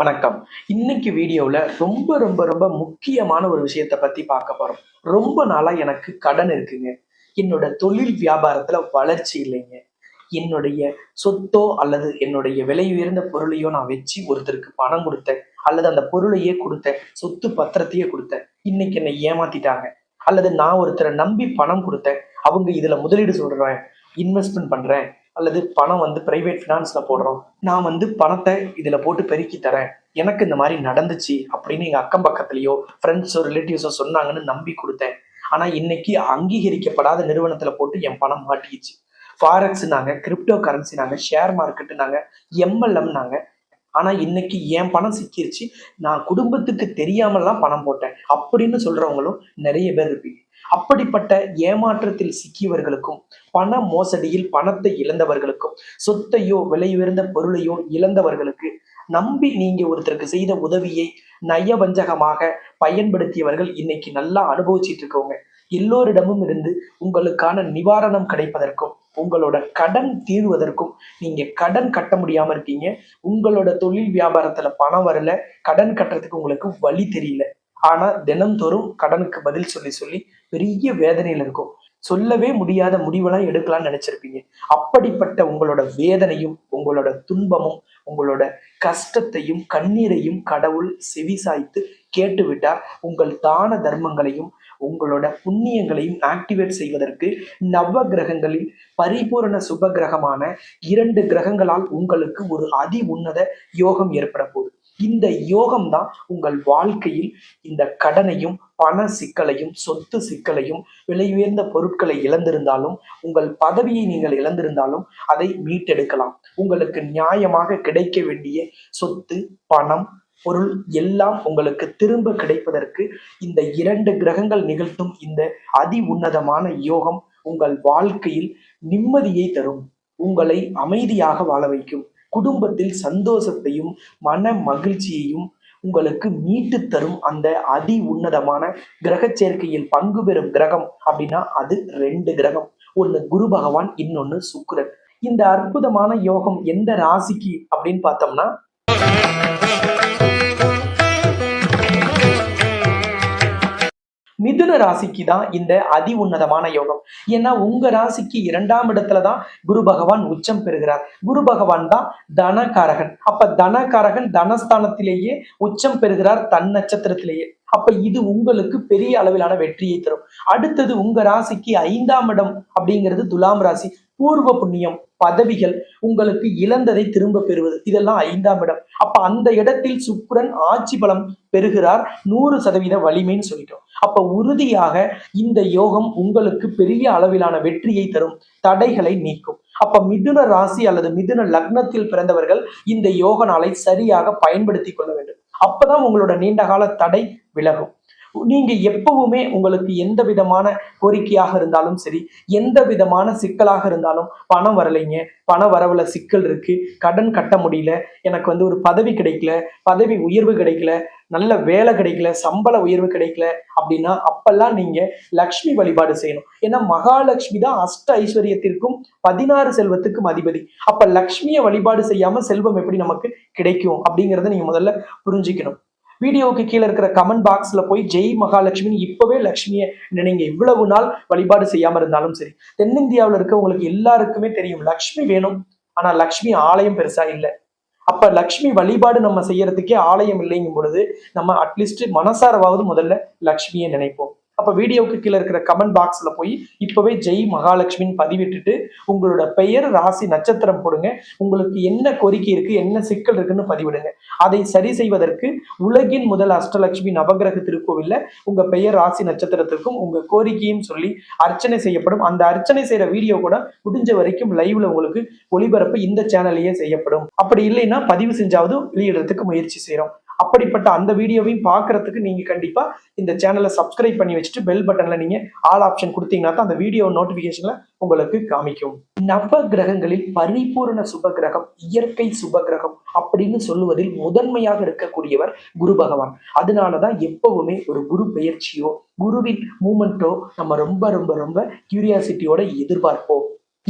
வணக்கம். இன்னைக்கு வீடியோவில் ரொம்ப ரொம்ப ரொம்ப முக்கியமான ஒரு விஷயத்தை பற்றி பார்க்க போகிறோம் ரொம்ப நாளாக எனக்கு கடன் இருக்குங்க. என்னோட தொழில் வியாபாரத்தில் வளர்ச்சி இல்லைங்க. என்னுடைய சொத்தோ அல்லது என்னுடைய விலை உயர்ந்த பொருளையோ நான் வச்சு ஒருத்தருக்கு பணம் கொடுத்தேன். அல்லது அந்த பொருளையே கொடுத்தேன். சொத்து பத்திரத்தையே கொடுத்தேன். இன்னைக்கு என்னை ஏமாத்திட்டாங்க. அல்லது நான் ஒருத்தரை நம்பி பணம் கொடுத்தேன். அவங்க இதில் முதலீடு சொல்கிறேன் இன்வெஸ்ட்மெண்ட் பண்ணுறேன் அல்லது பணம் வந்து பிரைவேட் ஃபினான்ஸில் போடுறோம். நான் வந்து பணத்தை இதில் போட்டு பெருக்கி தரேன். எனக்கு இந்த மாதிரி நடந்துச்சு அப்படின்னு எங்கள் அக்கம் பக்கத்துலேயோ ஃப்ரெண்ட்ஸோ ரிலேட்டிவ்ஸோ சொன்னாங்கன்னு நம்பி கொடுத்தேன். ஆனால் இன்னைக்கு அங்கீகரிக்கப்படாத நிறுவனத்தில் போட்டு என் பணம் மாட்டிக்கிச்சு. ஃபாரெக்ஸ்னாங்க கிரிப்டோ கரன்சி நாங்கள் ஷேர் மார்க்கெட்டு நாங்கள் எம்எல்எம் நாங்கள் ஆனால் இன்னைக்கு என் பணம் சிக்கிருச்சு. நான் குடும்பத்துக்கு தெரியாமலாம் பணம் போட்டேன். அப்படின்னு சொல்றவங்களும் நிறைய பேர் இருப்பீங்க. அப்படிப்பட்ட ஏமாற்றத்தில் சிக்கியவர்களுக்கும் பண மோசடியில் பணத்தை இழந்தவர்களுக்கும் சொத்தையோ விலை உயர்ந்த பொருளையோ இழந்தவர்களுக்கு நம்பி நீங்க ஒருத்தருக்கு செய்த உதவியை நயவஞ்சகமாக பயன்படுத்தியவர்கள் இன்னைக்கு நல்லா அனுபவிச்சிட்டு இருக்கவங்க. எல்லோரிடமும் இருந்து உங்களுக்கான நிவாரணம் கிடைப்பதற்கும் உங்களோட கடன் தீர்வதற்கும் நீங்க கடன் கட்ட முடியாம இருக்கீங்க. உங்களோட தொழில் வியாபாரத்துல பணம் வரல கடன் கட்டுறதுக்கு உங்களுக்கு வழி தெரியல. ஆனா தினம்தோறும் கடனுக்கு பதில் சொல்லி சொல்லி பெரிய வேதனையில இருக்கும். சொல்லவே முடியாத முடிவெல்லாம் எடுக்கலாம்னு நினைச்சிருப்பீங்க. அப்படிப்பட்ட உங்களோட வேதனையும் உங்களோட துன்பமும் உங்களோட கஷ்டத்தையும் கண்ணீரையும் கடவுள் செவிசாய்த்து கேட்டுவிட்டார். உங்கள் தான தர்மங்களையும் உங்களோட புண்ணியங்களையும் ஆக்டிவேட் செய்வதற்கு நவ கிரகங்களில் பரிபூரண சுப கிரகமான இரண்டு கிரகங்களால் உங்களுக்கு ஒரு அதி உன்னத யோகம் ஏற்பட போகுது. இந்த யோகம் தான் உங்கள் வாழ்க்கையில் இந்த கடனையும் பண சிக்கலையும் சொத்து சிக்கலையும் விலை உயர்ந்த பொருட்களை இழந்திருந்தாலும் உங்கள் பதவியை நீங்கள் இழந்திருந்தாலும் அதை மீட்டெடுக்கலாம். உங்களுக்கு நியாயமாக கிடைக்க வேண்டிய சொத்து பணம் பொருள் எல்லாம் உங்களுக்கு திரும்ப கிடைப்பதற்கு இந்த இரண்டு கிரகங்கள் நிகழ்த்தும் இந்த அதி உன்னதமான யோகம் உங்கள் வாழ்க்கையில் நிம்மதியை தரும். உங்களை அமைதியாக வாழ வைக்கும். குடும்பத்தில் சந்தோஷத்தையும் மன மகிழ்ச்சியையும் உங்களுக்கு மீட்டு தரும் அந்த அதி உன்னதமான கிரக சேர்க்கையில் பங்கு பெறும் கிரகம் அப்படின்னா அது ரெண்டு கிரகம். ஒன்னு குரு பகவான் இன்னொன்னு சுக்கரன். இந்த அற்புதமான யோகம் எந்த ராசிக்கு அப்படின்னு பார்த்தோம்னா மிதுன ராசிக்கு தான் இந்த அதி உன்னதமான யோகம். ஏன்னா உங்க ராசிக்கு இரண்டாம் இடத்துல தான் குரு பகவான் உச்சம் பெறுகிறார். குரு பகவான் தான் தனகாரகன். அப்ப தனகாரகன் தனஸ்தானத்திலேயே உச்சம் பெறுகிறார் தன் நட்சத்திரத்திலேயே. அப்ப இது உங்களுக்கு பெரிய அளவிலான வெற்றியை தரும். அடுத்தது உங்க ராசிக்கு ஐந்தாம் இடம் அப்படிங்கிறது துலாம் ராசி. பூர்வ புண்ணியம் பதவிகள் உங்களுக்கு இழந்ததை திரும்ப பெறுவது. இதெல்லாம் ஐந்தாம் இடம். அப்ப அந்த இடத்தில் சுக்கிரன் ஆட்சி பலம் பெறுகிறார். நூறு சதவீத வலிமைன்னு சொல்லிட்டோம். அப்ப உறுதியாக இந்த யோகம் உங்களுக்கு பெரிய அளவிலான வெற்றியை தரும். தடைகளை நீக்கும். அப்ப மிதுன ராசி அல்லது மிதுன லக்னத்தில் பிறந்தவர்கள் இந்த யோக நாளை சரியாக பயன்படுத்தி கொள்ள வேண்டும். அப்பதான் உங்களோட நீண்டகால தடை விலகும். நீங்க எப்பவுமே உங்களுக்கு எந்த விதமான கோரிக்கையாக இருந்தாலும் சரி எந்த விதமான சிக்கலாக இருந்தாலும் பணம் வரலைங்க. பண வரவுல சிக்கல் இருக்கு. கடன் கட்ட முடியல. எனக்கு வந்து ஒரு பதவி கிடைக்கல. பதவி உயர்வு கிடைக்கல. நல்ல வேலை கிடைக்கல. சம்பள உயர்வு கிடைக்கல அப்படின்னா அப்பெல்லாம் நீங்க லக்ஷ்மி வழிபாடு செய்யணும். ஏன்னா மகாலட்சுமி தான் அஷ்ட ஐஸ்வர்யத்திற்கும் பதினாறு செல்வத்துக்கும் அதிபதி. அப்ப லக்ஷ்மியை வழிபாடு செய்யாம செல்வம் எப்படி நமக்கு கிடைக்கும் அப்படிங்கிறத நீங்க முதல்ல புரிஞ்சுக்கணும். வீடியோவுக்கு கீழே இருக்கிற கமெண்ட் பாக்ஸ்ல போய் ஜெய் மகாலட்சுமின்னு இப்பவே லட்சுமியை நினைங்க. இவ்வளவு நாள் வழிபாடு செய்யாம இருந்தாலும் சரி. தென்னிந்தியாவில் இருக்கவங்களுக்கு எல்லாருக்குமே தெரியும் லக்ஷ்மி வேணும். ஆனா லக்ஷ்மி ஆலயம் பெருசா இல்லை. அப்ப லக்ஷ்மி வழிபாடு நம்ம செய்யறதுக்கே ஆலயம் இல்லைங்கும் பொழுது நம்ம அட்லீஸ்ட் மனசாரவாவது முதல்ல லக்ஷ்மியை நினைப்போம். அப்போ வீடியோவுக்கு கீழே இருக்கிற கமெண்ட் பாக்ஸில் போய் இப்போவே ஜெய் மகாலட்சுமின்னு பதிவிட்டுட்டு உங்களோட பெயர் ராசி நட்சத்திரம் போடுங்க. உங்களுக்கு என்ன கோரிக்கை இருக்குது என்ன சிக்கல் இருக்குன்னு பதிவிடுங்க. அதை சரி செய்வதற்கு உலகின் முதல் அஷ்டலட்சுமி நவகிரக திருக்கோவில்ல உங்கள் பெயர் ராசி நட்சத்திரத்திற்கும் உங்கள் கோரிக்கையும் சொல்லி அர்ச்சனை செய்யப்படும். அந்த அர்ச்சனை செய்கிற வீடியோ கூட முடிஞ்ச வரைக்கும் லைவ்ல உங்களுக்கு ஒளிபரப்பு இந்த சேனல்லையே செய்யப்படும். அப்படி இல்லைன்னா பதிவு செஞ்சாவது வெளியிடறதுக்கு முயற்சி செய்கிறோம் அப்படிப்பட்ட அந்த வீடியோவையும் பார்க்கறதுக்கு நீங்க கண்டிப்பா இந்த சேனலை சப்ஸ்கிரைப் பண்ணி வச்சுட்டு பெல் பட்டன்ல நீங்க ஆல் ஆப்ஷன் கொடுத்தீங்கன்னா தான் அந்த வீடியோ நோட்டிபிகேஷன்ல உங்களுக்கு காமிக்கும். நவ கிரகங்களில் பரிபூரண சுப கிரகம் இயற்கை சுப கிரகம் அப்படின்னு சொல்லுவதில் முதன்மையாக இருக்கக்கூடியவர் குரு பகவான். அதனாலதான் எப்பவுமே ஒரு குரு பெயர்ச்சியோ குருவின் மூமெண்ட்டோ நம்ம ரொம்ப ரொம்ப ரொம்ப கியூரியாசிட்டியோட எதிர்பார்ப்போம்.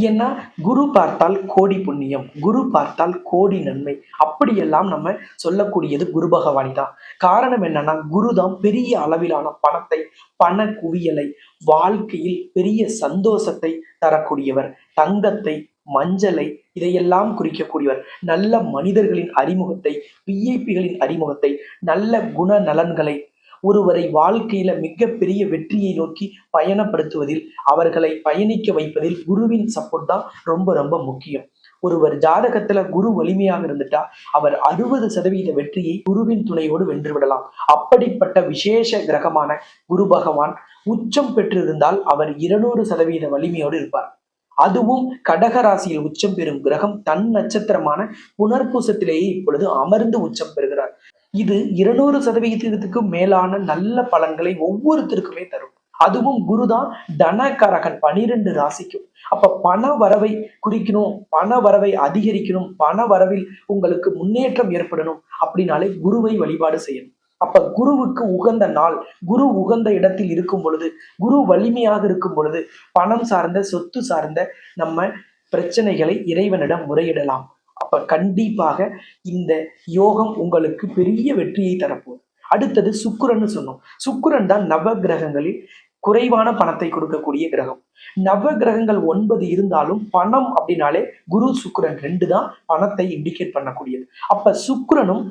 ஏன்னா குரு பார்த்தால் கோடி புண்ணியம் குரு பார்த்தால் கோடி நன்மை. அப்படியெல்லாம் நம்ம சொல்லக்கூடியது குரு பகவானி தான். காரணம் என்னன்னா குரு தான் பெரிய அளவிலான பணத்தை பண குவியலை வாழ்க்கையில் பெரிய சந்தோஷத்தை தரக்கூடியவர் தங்கத்தை மஞ்சளை இதையெல்லாம் குறிக்கக்கூடியவர். நல்ல மனிதர்களின் அறிமுகத்தை விஐபிகளின் அறிமுகத்தை நல்ல குண நலன்களை ஒருவரை வாழ்க்கையில மிகப்பெரிய வெற்றியை நோக்கி பயணப்படுத்துவதில் அவர்களை பயணிக்க வைப்பதில் குருவின் சப்போர்ட் தான் ரொம்ப ரொம்ப முக்கியம். ஒருவர் ஜாதகத்துல குரு வலிமையாக இருந்துட்டா அவர் அறுபது சதவீத வெற்றியை குருவின் துணையோடு வென்று விடலாம். அப்படிப்பட்ட விசேஷ கிரகமான குரு பகவான் உச்சம் பெற்றிருந்தால் அவர் இருநூறு சதவீத வலிமையோடு இருப்பார். அதுவும் கடக ராசியில் உச்சம் பெறும் கிரகம் தன் நட்சத்திரமான புனர்பூசத்திலேயே இப்பொழுது அமர்ந்து உச்சம் பெறுகிறார். இது இருநூறு சதவீதத்துக்கும் மேலான நல்ல பலன்களை ஒவ்வொருத்தருக்குமே தரும். அதுவும் குருதான் தனகாரகன் பனிரெண்டு ராசிக்கும். அப்ப பண வரவை குறிக்கணும் பண வரவை அதிகரிக்கணும் பண வரவில் உங்களுக்கு முன்னேற்றம் ஏற்படணும் அப்படின்னாலே குருவை வழிபாடு செய்யணும். அப்ப குருவுக்கு உகந்த நாள் குரு உகந்த இடத்தில் இருக்கும் பொழுது குரு வலிமையாக இருக்கும் பொழுது பணம் சார்ந்த சொத்து சார்ந்த நம்ம பிரச்சனைகளை இறைவனிடம் முறையிடலாம். அப்ப கண்டிப்பாக இந்த யோகம் உங்களுக்கு பெரிய வெற்றியை தரப்போகுது. அடுத்தது சுக்கிரன்னு சொன்னோம். சுக்கிரன் தான் நவ கிரகங்களில் குறைவான பணத்தை கொடுக்கக்கூடிய கிரகம். நவ கிரகங்கள் ஒன்பது இருந்தாலும் பணம் அப்படின்னாலே குரு சுக்கரன் ரெண்டு தான் பணத்தை இண்டிகேட் பண்ணக்கூடியது. அப்ப சுக்கரனும்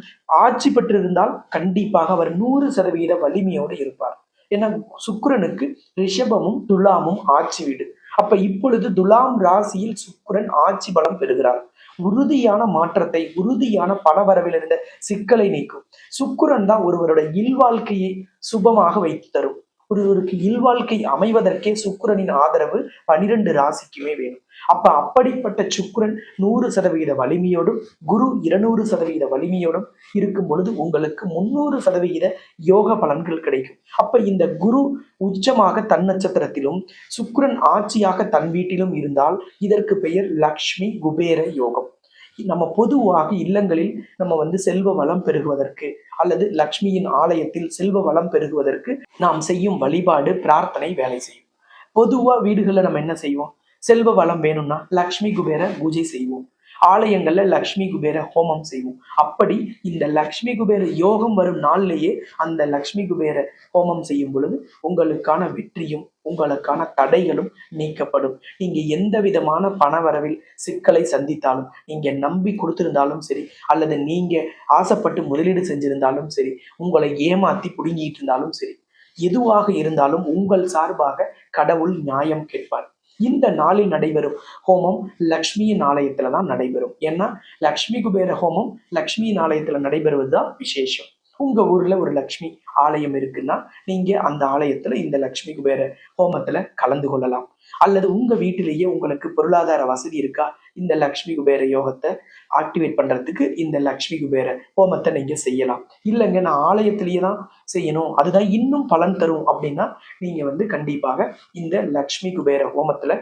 ஆட்சி பெற்றிருந்தால் கண்டிப்பாக அவர் நூறு சதவீத வலிமையோடு இருப்பார். ஏன்னா சுக்கரனுக்கு ரிஷபமும் துலாமும் ஆட்சி வீடு. அப்ப இப்பொழுது துலாம் ராசியில் சுக்கரன் ஆட்சி பலம் பெறுகிறார். உறுதியான மாற்றத்தை உறுதியான பணவரவில் இருந்த சிக்கலை நீக்கும். சுக்குரன் தான் ஒருவருடைய இல்வாழ்க்கையை சுபமாக வைத்து தரும். ஒருவருக்கு இல்வாழ்க்கை அமைவதற்கே சுக்கிரனின் ஆதரவு பனிரெண்டு ராசிக்குமே வேணும். அப்ப அப்படிப்பட்ட சுக்கிரன் நூறு சதவீத வலிமையோடும் குரு இருநூறு சதவீத வலிமையோடும் இருக்கும் பொழுது உங்களுக்கு முன்னூறு சதவீத யோக பலன்கள் கிடைக்கும். அப்ப இந்த குரு உச்சமாக தன் நட்சத்திரத்திலும் சுக்கிரன் ஆட்சியாக தன் வீட்டிலும் இருந்தால் இதற்கு பெயர் லக்ஷ்மி குபேர யோகம். நம்ம பொதுவாக இல்லங்களில் நம்ம வந்து செல்வ வளம் பெருகுவதற்கு அல்லது லக்ஷ்மியின் ஆலயத்தில் செல்வ வளம் பெருகுவதற்கு நாம் செய்யும் வழிபாடு பிரார்த்தனை வேலை செய்யும். பொதுவா வீடுகளில் நம்ம என்ன செய்வோம்? செல்வ வளம் வேணும்னா லக்ஷ்மி குபேர பூஜை செய்வோம். ஆலயங்கள்ல லக்ஷ்மி குபேர ஹோமம் செய்வோம். அப்படி இந்த லக்ஷ்மி குபேர யோகம் வரும் நாள்லயே அந்த லக்ஷ்மி குபேர ஹோமம் செய்யும் பொழுது உங்களுக்கான வெற்றியும் உங்களுக்கான தடைகளும் நீக்கப்படும். நீங்க எந்த விதமான பணவரவில் சிக்கலை சந்தித்தாலும் நீங்க நம்பி கொடுத்திருந்தாலும் சரி அல்லது நீங்க ஆசைப்பட்டு முதலீடு செஞ்சிருந்தாலும் சரி உங்களை ஏமாத்தி புடுங்கிட்டு இருந்தாலும் சரி எதுவாக இருந்தாலும் உங்கள் சார்பாக கடவுள் நியாயம் கேட்பார். இந்த நாளில் நடைபெறும் ஹோமம் லக்ஷ்மியின் ஆலயத்துல தான் நடைபெறும். ஏன்னா லக்ஷ்மி குபேர ஹோமம் லக்ஷ்மியின் ஆலயத்துல நடைபெறுவது தான் விசேஷம். உங்க ஊர்ல ஒரு லக்ஷ்மி ஆலயம் இருக்குன்னா நீங்க அந்த ஆலயத்துல இந்த லக்ஷ்மி குபேர ஹோமத்துல கலந்து கொள்ளலாம். அல்லது உங்க வீட்டிலேயே உங்களுக்கு பொருளாதார வசதி இருக்கா? இந்த லக்ஷ்மி குபேர யோகத்தை ஆக்டிவேட் பண்றதுக்கு இந்த லக்ஷ்மி குபேர ஹோமத்தை நீங்க செய்யலாம். இல்லைங்க நான் ஆலயத்திலேயே தான் செய்யணும். அதுதான் இன்னும் பலன் தரும் அப்படின்னா நீங்க வந்து கண்டிப்பாக இந்த லக்ஷ்மி குபேர ஹோமத்துல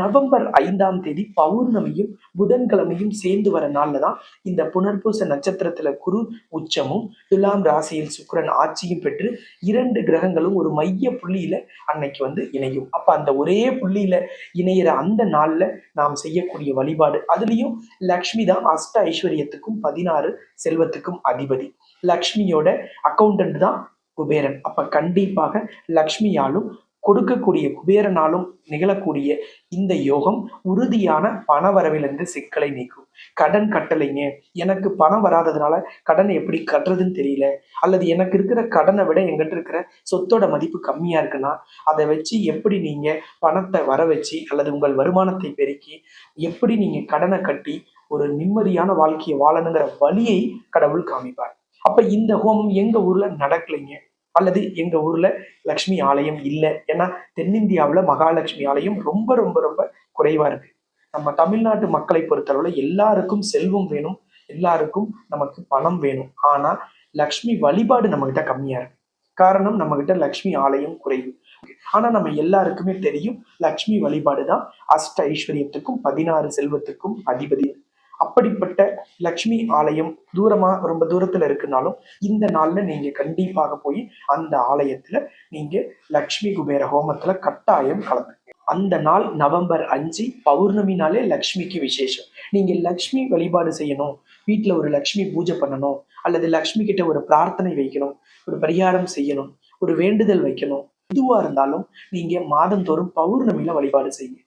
நவம்பர் ஐந்தாம் தேதி பௌர்ணமியும் புதன்கிழமையும் சேர்ந்து வர நாள்ல தான் இந்த புனர்பூச நட்சத்திரத்துல குரு உச்சமும் துலாம் ராசியில் சுக்கரன் ஆட்சியும் பெற்று இரண்டு கிரகங்களும் ஒரு மைய புள்ளியில அன்னைக்கு வந்து இணையும். அப்ப அந்த ஒரே புள்ளியில இணையிற அந்த நாள்ல நாம் செய்யக்கூடிய வழிபாடு. அதுலயும் லக்ஷ்மி தான் அஷ்ட ஐஸ்வர்யத்துக்கும் பதினாறு செல்வத்துக்கும் அதிபதி. லக்ஷ்மியோட அக்கௌண்டன்ட் தான் குபேரன். அப்ப கண்டிப்பாக லக்ஷ்மியாலும் கொடுக்கக்கூடிய குபேரனாலும் நிகழக்கூடிய இந்த யோகம் உறுதியான பண வரவிலிருந்து சிக்கலை நீக்கும். கடன் கட்டலைங்க. எனக்கு பணம் வராததுனால கடனை எப்படி கட்டுறதுன்னு தெரியல. அல்லது எனக்கு இருக்கிற கடனை விட எங்கிட்ட இருக்கிற சொத்தோட மதிப்பு கம்மியா இருக்குன்னா அதை வச்சு எப்படி நீங்க பணத்தை வர வச்சு அல்லது உங்கள் வருமானத்தை பெருக்கி எப்படி நீங்க கடனை கட்டி ஒரு நிம்மதியான வாழ்க்கையை வாழணுங்கிற வழியை கடவுள் காமிப்பார். அப்ப இந்த ஹோமம் எங்க ஊர்ல நடக்கலைங்க? அல்லது எங்க ஊர்ல லக்ஷ்மி ஆலயம் இல்லை. ஏன்னா தென்னிந்தியாவில் மகாலட்சுமி ஆலயம் ரொம்ப ரொம்ப ரொம்ப குறைவா இருக்கு. நம்ம தமிழ்நாட்டு மக்களை பொறுத்தளவுல எல்லாருக்கும் செல்வம் வேணும். எல்லாருக்கும் நமக்கு பணம் வேணும். ஆனா லக்ஷ்மி வழிபாடு நம்ம கிட்ட கம்மியா இருக்கு. காரணம் நம்ம கிட்ட லக்ஷ்மி ஆலயம் குறைவு. ஆனா நம்ம எல்லாருக்குமே தெரியும் லக்ஷ்மி வழிபாடு தான் அஷ்ட ஐஸ்வர்யத்துக்கும் பதினாறு செல்வத்துக்கும் அதிபதி. அப்படிப்பட்ட லக்ஷ்மி ஆலயம் தூரமா ரொம்ப தூரத்துல இருக்குனாலும் இந்த நாள்ல நீங்க கண்டிப்பாக போய் அந்த ஆலயத்துல நீங்க லக்ஷ்மி குபேர ஹோமத்துல கட்டாயம் கலந்து அந்த நாள் நவம்பர் அஞ்சு பௌர்ணமி நாளே லக்ஷ்மிக்கு விசேஷம். நீங்க லக்ஷ்மி வழிபாடு செய்யணும் வீட்டில் ஒரு லக்ஷ்மி பூஜை பண்ணணும் அல்லது லக்ஷ்மி கிட்ட ஒரு பிரார்த்தனை வைக்கணும் ஒரு பரிகாரம் செய்யணும் ஒரு வேண்டுதல் வைக்கணும் எதுவா இருந்தாலும் நீங்க மாதந்தோறும் பௌர்ணமியில வழிபாடு செய்யுங்க.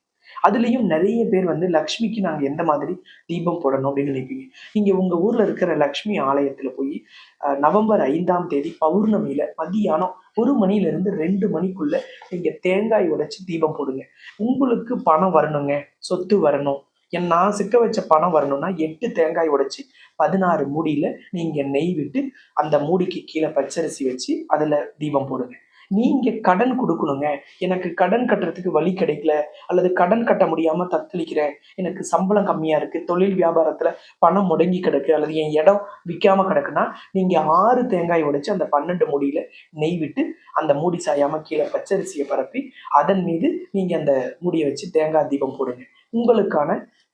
அதுலேயும் நிறைய பேர் வந்து லக்ஷ்மிக்கு நாங்கள் எந்த மாதிரி தீபம் போடணும்? அப்படின்னு நினைப்பீங்க. நீங்கள் உங்கள் ஊரில் இருக்கிற லக்ஷ்மி ஆலயத்தில் போய் நவம்பர் ஐந்தாம் தேதி பௌர்ணமியில் மதியானம் ஒரு மணிலேருந்து ரெண்டு மணிக்குள்ளே நீங்கள் தேங்காய் உடைச்சி தீபம் போடுங்க. உங்களுக்கு பணம் வரணுங்க சொத்து வரணும். என் நான் சிக்க வச்ச பணம் வரணும்னா எட்டு தேங்காய் உடைச்சி பதினாறு மூடியில் நீங்கள் நெய் விட்டு அந்த மூடிக்கு கீழே பச்சரிசி வச்சு அதில் தீபம் போடுங்க. நீங்கள் கடன் கொடுக்கணுங்க. எனக்கு கடன் கட்டுறதுக்கு வழி கிடைக்கல. அல்லது கடன் கட்ட முடியாமல் தத்தளிக்கிறேன் எனக்கு சம்பளம் கம்மியாக இருக்குது தொழில் வியாபாரத்தில் பணம் முடங்கி கிடக்கு. அல்லது என் இடம் விற்காம கிடக்குன்னா நீங்கள் ஆறு தேங்காய் உடைச்சி அந்த பன்னெண்டு மூடியில் நெய் விட்டு அந்த மூடி சாயாமல் கீழே பச்சரிசியை பரப்பி அதன் மீது நீங்கள் அந்த மூடியை வச்சு தேங்காய் தீபம் போடுங்க. உங்களுக்கான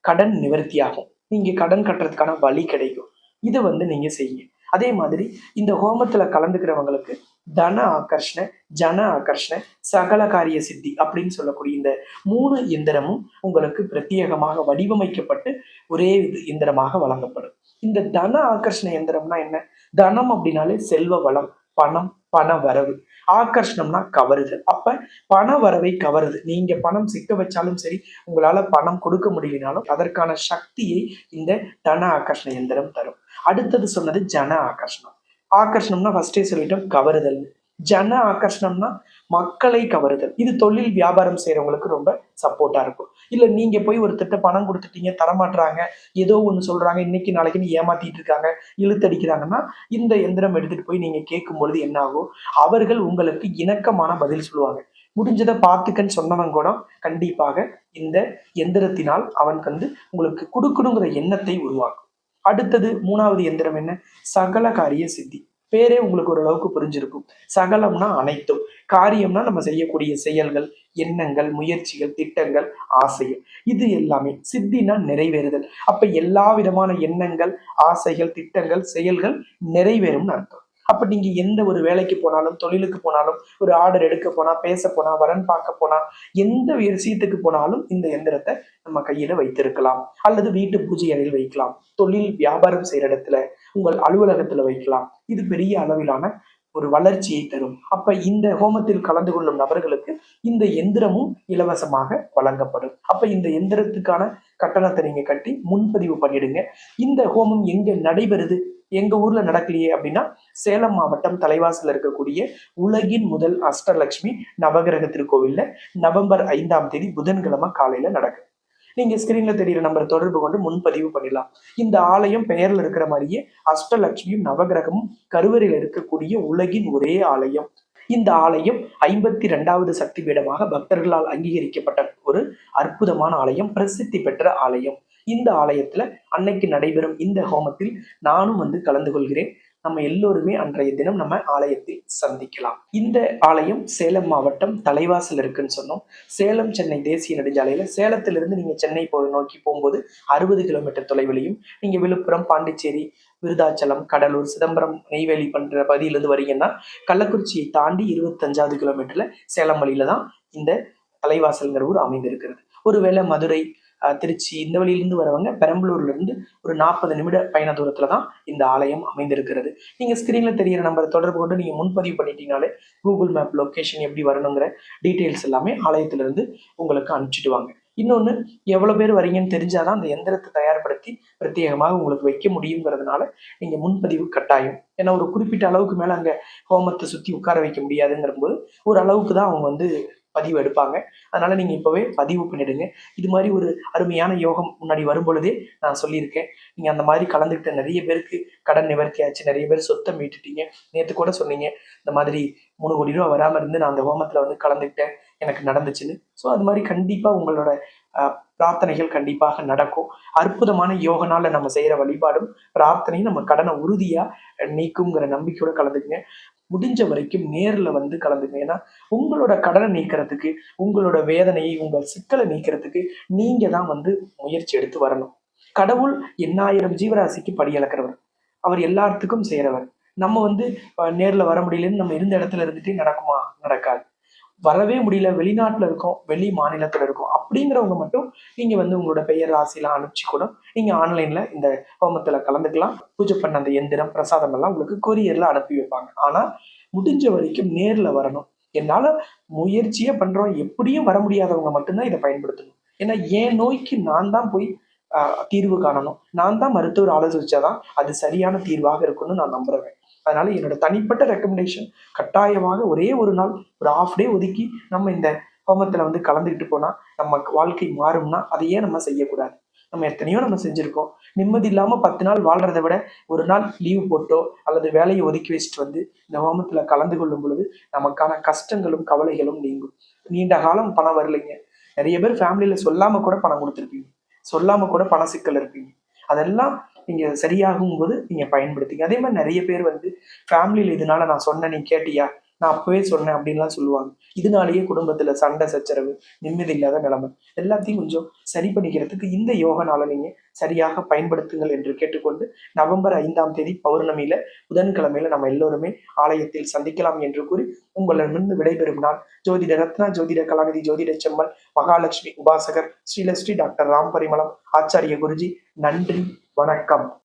கடன் நிவர்த்தியாகும். நீங்கள் கடன் கட்டுறதுக்கான வழி கிடைக்கும். இதை வந்து நீங்கள் செய்யுங்க. அதே மாதிரி இந்த ஹோமத்தில் கலந்துக்கிறவங்களுக்கு தன ஆகர்ஷண ஜன ஆகர்ஷண சகல காரிய சித்தி அப்படின்னு சொல்லக்கூடிய இந்த மூணு எந்திரமும் உங்களுக்கு பிரத்யேகமாக வடிவமைக்கப்பட்டு ஒரே இது எந்திரமாக வழங்கப்படும். இந்த தன ஆகர்ஷண எந்திரம்னா என்ன? தனம் அப்படின்னாலே செல்வ வளம் பணம் பண வரவு. ஆகர்ஷணம்னா கவருது அப்ப பண வரவை கவருது. நீங்க பணம் சிக்க வச்சாலும் சரி உங்களால பணம் கொடுக்க முடியலனாலும் அதற்கான சக்தியை இந்த தன ஆகர்ஷண எந்திரம் தரும். அடுத்தது சொன்னது ஜன ஆகர்ஷணம். ஆகர்ஷணம்னா ஃபர்ஸ்டே சொல்லிட்டோம் கவருதல். ஜன ஆகர்ஷணம்னா மக்களை கவருதல். இது தொழில் வியாபாரம் செய்யறவங்களுக்கு ரொம்ப சப்போர்ட்டா இருக்கும். இல்ல நீங்க போய் ஒரு திட்ட பணம் கொடுத்துட்டீங்க தரமாட்டுறாங்க ஏதோ ஒண்ணு சொல்றாங்க இன்னைக்கு நாளைக்குன்னு ஏமாத்திட்டு இருக்காங்க இழுத்தடிக்கிறாங்கன்னா இந்த எந்திரம் எடுத்துட்டு போய் நீங்க கேட்கும் பொழுது என்ன ஆகும்? அவர்கள் உங்களுக்கு இணக்கமான பதில் சொல்லுவாங்க. முடிஞ்சதை பார்த்துக்கன்னு சொன்னவன் கூட கண்டிப்பாக இந்த எந்திரத்தினால் அவனுக்கு வந்து உங்களுக்கு கொடுக்கணுங்கிற எண்ணத்தை உருவாக்கும். அடுத்தது மூணாவது எந்திரம் என்ன? சகல காரிய சித்தி. பேரே உங்களுக்கு ஓரளவுக்கு புரிஞ்சிருக்கும். சகலம்னா அனைத்தும். காரியம்னா நம்ம செய்யக்கூடிய செயல்கள் எண்ணங்கள் முயற்சிகள் திட்டங்கள் ஆசைகள். இது எல்லாமே சித்தினா நிறைவேறுதல். அப்ப எல்லா விதமான எண்ணங்கள் ஆசைகள் திட்டங்கள் செயல்கள் நிறைவேறும்னு அர்த்தம். அப்ப நீங்க எந்த ஒரு வேலைக்கு போனாலும் தொழிலுக்கு போனாலும் ஒரு ஆர்டர் எடுக்க போனா பேச போனா வரன் பார்க்க போனா எந்த விஷயத்துக்கு போனாலும் இந்த எந்திரத்தை நம்ம கையில வைத்திருக்கலாம். அல்லது வீட்டு பூஜை அறையில் வைக்கலாம். தொழில் வியாபாரம் செய்யற இடத்துல உங்கள் அலுவலகத்துல வைக்கலாம். இது பெரிய அளவிலான ஒரு வளர்ச்சியை தரும். அப்ப இந்த ஹோமத்தில் கலந்து கொள்ளும் நபர்களுக்கு இந்த எந்திரமும் இலவசமாக வழங்கப்படும். அப்ப இந்த எந்திரத்துக்கான கட்டணத்தை நீங்க கட்டி முன்பதிவு பண்ணிடுங்க. இந்த ஹோமம் எங்க நடைபெறுது? எங்க ஊர்ல நடக்கலையே அப்படின்னா சேலம் மாவட்டம் தலைவாசல்ல இருக்கக்கூடிய உலகின் முதல் அஷ்டலட்சுமி நவகிரக திருக்கோவில்ல நவம்பர் ஐந்தாம் தேதி புதன்கிழமை காலையில நடக்கும். நீங்க ஸ்கிரீன்ல தெரியுற நம்பர் தொடர்பு கொண்டு முன்பதிவு பண்ணிடலாம். இந்த ஆலயம் பெயர்ல இருக்கிற மாதிரியே அஷ்டலட்சுமியும் நவகிரகமும் கருவறையில் இருக்கக்கூடிய உலகின் ஒரே ஆலயம். இந்த ஆலயம் ஐம்பத்தி ரெண்டாவது சக்தி பீடமாக பக்தர்களால் அங்கீகரிக்கப்பட்ட ஒரு அற்புதமான ஆலயம் பிரசித்தி பெற்ற ஆலயம். இந்த ஆலயத்துல அன்னைக்கு நடைபெறும் இந்த ஹோமத்தில் நானும் வந்து கலந்து கொள்கிறேன். நம்ம எல்லோருமே அன்றைய தினம் நம்ம ஆலயத்தில் சந்திக்கலாம். இந்த ஆலயம் சேலம் மாவட்டம் தலைவாசல் இருக்குன்னு சொன்னோம். சேலம் சென்னை தேசிய நெடுஞ்சாலையில சேலத்திலிருந்து நீங்க சென்னை போ நோக்கி போகும்போது அறுபது கிலோமீட்டர் தொலைவிலையும் நீங்க விழுப்புரம் பாண்டிச்சேரி விருதாச்சலம் கடலூர் சிதம்பரம் நெய்வேலி பண்ற பகுதியிலிருந்து வரீங்கன்னா கள்ளக்குறிச்சியை தாண்டி இருபத்தஞ்சாவது கிலோமீட்டர்ல சேலம் வழியில தான் இந்த தலைவாசல்ங்கிற ஊர் அமைந்திருக்கிறது. ஒருவேளை மதுரை திருச்சி இந்த வழியிலிருந்து வரவங்க பெரம்பலூர்ல இருந்து ஒரு நாற்பது நிமிட பயண தூரத்துல தான் இந்த ஆலயம் அமைந்திருக்கிறது. நீங்க ஸ்கிரீன்ல தெரியிற நம்பரை தொடர்பு கொண்டு நீங்க முன்பதிவு பண்ணிட்டீங்கனாலே கூகுள் மேப் லொக்கேஷன் எப்படி வரணுங்கிற டீட்டெயில்ஸ் எல்லாமே ஆலயத்திலிருந்து உங்களுக்கு அனுப்பிச்சிடுவாங்க இன்னொன்று எவ்வளோ பேர் வரீங்கன்னு தெரிஞ்சாதான் அந்த எந்திரத்தை தயார்படுத்தி பிரத்யேகமாக உங்களுக்கு வைக்க முடியுங்கிறதுனால நீங்கள் முன்பதிவு கட்டாயம். ஏன்னா ஒரு குறிப்பிட்ட அளவுக்கு மேலே அங்கே ஹோமத்தை சுற்றி உட்கார வைக்க முடியாதுங்கிற போது ஒரு அளவுக்கு தான் அவங்க வந்து பதிவு எடுப்பாங்க. அதனால நீங்கள் இப்போவே பதிவு பண்ணிடுங்க. இது மாதிரி ஒரு அருமையான யோகம் முன்னாடி வரும்பொழுதே நான் சொல்லியிருக்கேன். நீங்கள் அந்த மாதிரி கலந்துக்கிட்ட நிறைய பேருக்கு கடன் நிவர்த்தி ஆச்சு நிறைய பேர் சொத்தை மீட்டுட்டீங்க. நேற்று கூட சொன்னீங்க இந்த மாதிரி மூணு கோடி ரூபா வராமல் இருந்து நான் அந்த ஹோமத்தில் வந்து கலந்துக்கிட்டேன் எனக்கு நடந்துச்சுன்னு. ஸோ அது மாதிரி கண்டிப்பாக உங்களோட பிரார்த்தனைகள் கண்டிப்பாக நடக்கும். அற்புதமான யோகனால நம்ம செய்கிற வழிபாடும் பிரார்த்தனையும் நம்ம கடனை உறுதியாக நீக்குங்கிற நம்பிக்கையோட கலந்துக்குங்க. முடிஞ்ச வரைக்கும் நேரில் வந்து கலந்துங்க. ஏன்னா உங்களோட கடனை நீக்கிறதுக்கு உங்களோட வேதனையை உங்கள் சிக்கலை நீக்கிறதுக்கு நீங்கள் தான் வந்து முயற்சி எடுத்து வரணும். கடவுள் எண்ணாயிரம் ஜீவராசிக்கு படியளக்கிறவர் அவர் எல்லாத்துக்கும் செய்கிறவர் நம்ம வந்து நேரில் வர முடியலன்னு நம்ம இருந்த இடத்துல இருந்துட்டு நடக்குமா? நடக்காது. வரவே முடியல. வெளிநாட்டில் இருக்கோம் வெளி மாநிலத்தில் இருக்கோம். அப்படிங்கிறவங்க மட்டும் நீங்கள் வந்து உங்களோட பெயர் ராசிலாம் அனுப்பிச்சு கூட நீங்கள் ஆன்லைனில் இந்த ஹோமத்தில் கலந்துக்கலாம். பூஜை பண்ண அந்த எந்திரம் பிரசாதம் எல்லாம் உங்களுக்கு கொரியரில் அனுப்பி வைப்பாங்க. ஆனால் முடிஞ்ச வரைக்கும் நேரில் வரணும். என்னால் முயற்சியே பண்ணுறோம் எப்படியும் வர முடியாதவங்க மட்டும்தான் இதை பயன்படுத்தணும். ஏன்னா என் நோய்க்கு நான் தான் போய் தீர்வு காணணும். நான் தான் மருத்துவர் ஆலோசிச்சாதான் அது சரியான தீர்வாக இருக்கும்னு நான் நம்புறேன். அதனால என்னோட தனிப்பட்ட ரெக்கமெண்டேஷன் கட்டாயமாக ஒரே ஒரு நாள் ஒரு ஆஃப் டே ஒதுக்கி நம்ம இந்த ஹோமத்தில் வந்து கலந்துக்கிட்டு போனால் நம்ம வாழ்க்கை மாறும்னா அதையே நம்ம செய்யக்கூடாது. நம்ம எத்தனையோ நம்ம செஞ்சுருக்கோம். நிம்மதி இல்லாமல் பத்து நாள் வாழ்கிறத விட ஒரு நாள் லீவ் போட்டோ அல்லது வேலையை ஒதுக்கி வச்சுட்டு வந்து இந்த ஹோமத்தில் கலந்து கொள்ளும் பொழுது நமக்கான கஷ்டங்களும் கவலைகளும் நீங்கும். நீண்ட காலம் பணம் வரலைங்க. நிறைய பேர் ஃபேமிலியில சொல்லாம கூட பணம் கொடுத்துருப்பீங்க. சொல்லாம கூட பண சிக்கல் இருப்பீங்க. அதெல்லாம் நீங்கள் சரியாகும் போது நீங்கள் பயன்படுத்திங்க அதே மாதிரி நிறைய பேர் வந்து ஃபேமிலியில் இதனால நான் சொன்னேன் நீ கேட்டியா? நான் அப்பவே சொன்னேன் அப்படின்லாம் சொல்லுவாங்க. இதனாலேயே குடும்பத்துல சண்டை சச்சரவு நிம்மதி இல்லாத நிலைமை. எல்லாத்தையும் கொஞ்சம் சரி பண்ணிக்கிறதுக்கு இந்த யோக நாளை நீங்க சரியாக பயன்படுத்துங்கள் என்று கேட்டுக்கொண்டு நவம்பர் ஐந்தாம் தேதி பௌர்ணமியில புதன்கிழமையில நம்ம எல்லோருமே ஆலயத்தில் சந்திக்கலாம் என்று கூறி உங்களிடமிருந்து விடைபெறும் நாள் ஜோதிட ரத்னா ஜோதிட கலாநிதி ஜோதிட செம்மல் மகாலட்சுமி உபாசகர் ஸ்ரீலஸ்ரீ டாக்டர் ராம் பரிமளம் ஆச்சாரிய குருஜி நன்றி. வணக்கம்.